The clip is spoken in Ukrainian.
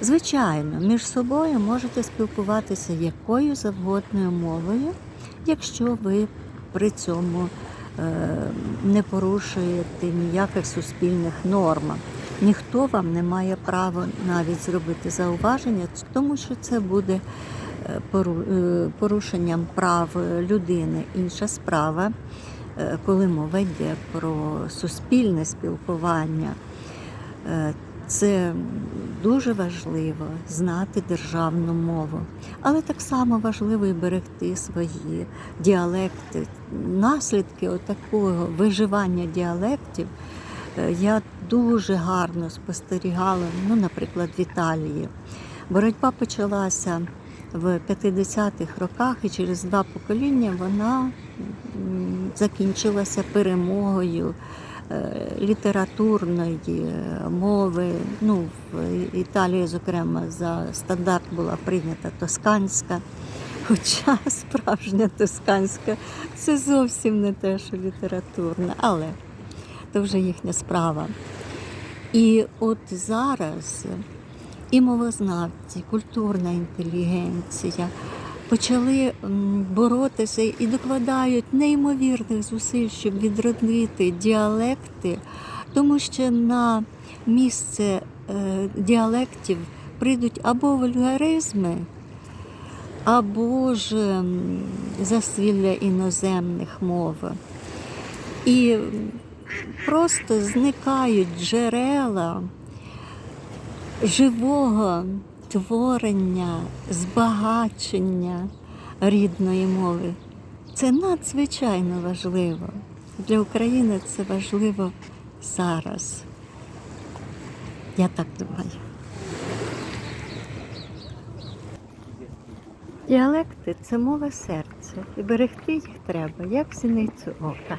Звичайно, між собою можете спілкуватися якою завгодною мовою, якщо ви при цьому е, не порушуєте ніяких суспільних норм. Ніхто вам не має права навіть зробити зауваження, тому що це буде е, е, порушенням прав людини. Інша справа, коли мова йде про суспільне спілкування. Це дуже важливо знати державну мову, але так само важливо і берегти свої діалекти. Наслідки отакого виживання діалектів е, я дуже гарно спостерігала, ну, наприклад, в Італії. Боротьба почалася в 50-х роках, і через два покоління вона закінчилася перемогою літературної е, мови. Ну, в Італії, зокрема, за стандарт була прийнята тосканська. Хоча справжня тосканська це зовсім не те, що літературна, але це вже їхня справа. І от зараз і мовознавці, культурна інтелігенція почали боротися і докладають неймовірних зусиль, щоб відродити діалекти, тому що на місце е, діалектів прийдуть або вульгаризми, або ж м, засилля іноземних мов. І просто зникають джерела живого творення, збагачення рідної мови. Це надзвичайно важливо. Для України це важливо зараз. Я так думаю. Діалекти це мова серця, і берегти їх треба, як зіницю ока.